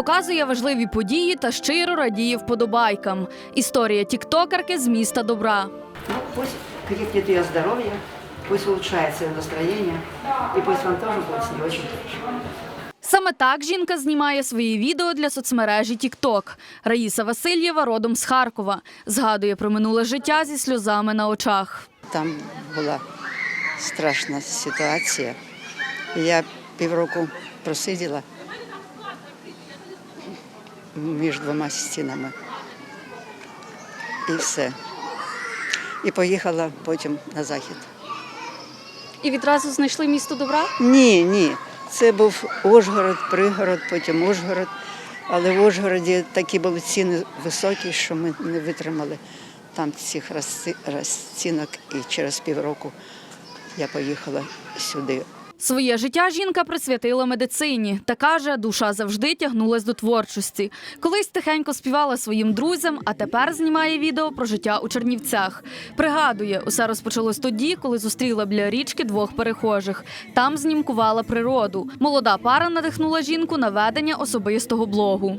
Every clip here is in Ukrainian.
Показує важливі події та щиро радіє вподобайкам. Історія тіктокерки з міста добра. Ну, пусть крепнет ее здоровье, пусть улучшается ее настроение, и пусть вам тоже будет с ней очень хорошо. Саме так жінка знімає свої відео для соцмережі TikTok. Раїса Васильєва родом з Харкова. Згадує про минуле життя зі сльозами на очах. Там була страшна ситуація. Я півроку просиділа між двома стінами. І все. І поїхала потім на захід. І відразу знайшли місто добра? Ні, ні. Це був Ужгород, Пригород, потім Ужгород. Але в Ужгороді такі були ціни високі, що ми не витримали там цих розцінок. І через півроку я поїхала сюди. Своє життя жінка присвятила медицині та каже, душа завжди тягнулась до творчості. Колись тихенько співала своїм друзям, а тепер знімає відео про життя у Чернівцях. Пригадує, усе розпочалось тоді, коли зустріла біля річки двох перехожих. Там знімкувала природу. Молода пара надихнула жінку на ведення особистого блогу.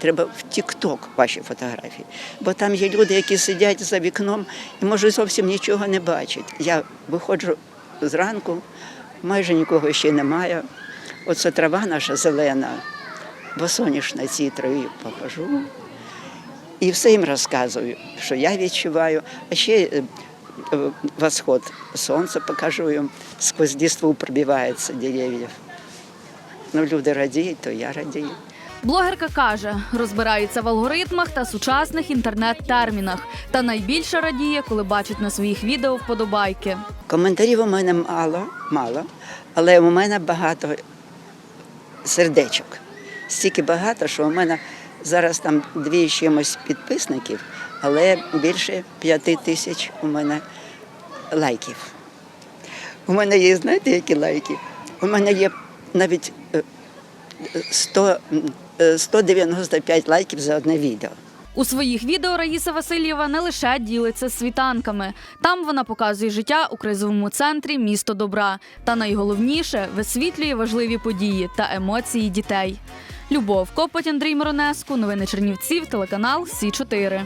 Треба в Тік-Ток ваші фотографії, бо там є люди, які сидять за вікном і може зовсім нічого не бачать. Я виходжу зранку, майже нікого ще немає. Оце трава наша зелена, бо соняшна цій траві похожу. І все їм розказую, що я відчуваю. А ще е, е, восход сонця покажу їм, сквозь дійство пробивається дерев'я. Ну, люди радіють, то я радію. Блогерка каже, розбирається в алгоритмах та сучасних інтернет-термінах. Та найбільше радіє, коли бачить на своїх відео вподобайки. Коментарів у мене мало, мало, але у мене багато сердечок. Стільки багато, що у мене зараз там дві чимось підписників, але більше п'яти тисяч у мене лайків. У мене є, знаєте, які лайки? У мене є навіть е, 100, е, 195 лайків за одне відео. У своїх відео Раїса Васильєва не лише ділиться світанками. Там вона показує життя у кризовому центрі місто добра. Та найголовніше висвітлює важливі події та емоції дітей. Любов Копоть, Андрій Миронеску, новини Чернівців, телеканал Сі 4